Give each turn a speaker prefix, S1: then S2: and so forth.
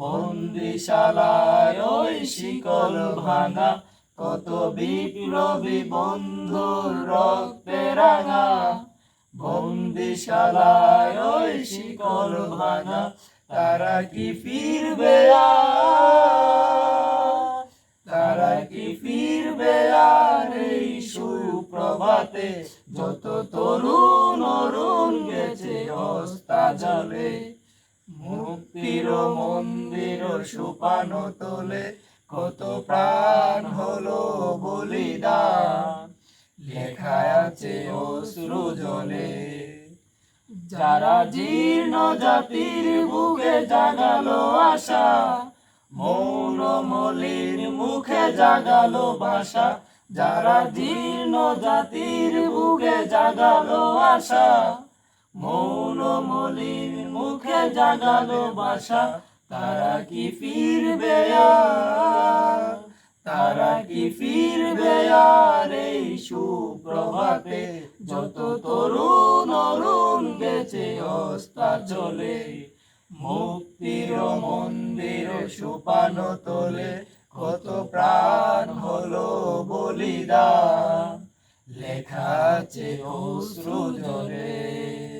S1: বন্দিশালায় ওই শিকল ভাঙা, কত বিপ্লবী বন্ধুর রক্তে রাঙা। বন্দিশালায় ওই শিকল ভাঙা, তারা কি ফিরবে তারা কি ফিরবে আর এই সুপ্রভাতে? যত তরুণ অরুণ গেছে অস্তা জলে মুক্তির মন্দির সুপানো তোলে, কত প্রাণ হলো বলিদান। লেখা আছে অশ্রু জলে। যারা জীর্ণ জাতির বুকে জাগালো আশা, মৌন মলিন মুখে জাগালো ভাষা। যারা জীর্ণ জাতির বুকে জাগালো আশা মৌন মলিন মুখে জাগালো বাসা। তারা কি ফিরবে? তারা কি ফিরবে আর এই সুপ্রভাতে? যত তরুণ অরুণ গেছে অস্তা চলে মুক্তির মন্দির সুপানো তোলে কত প্রাণ হলো বলিদান। লেখা আছে অশ্রু জলে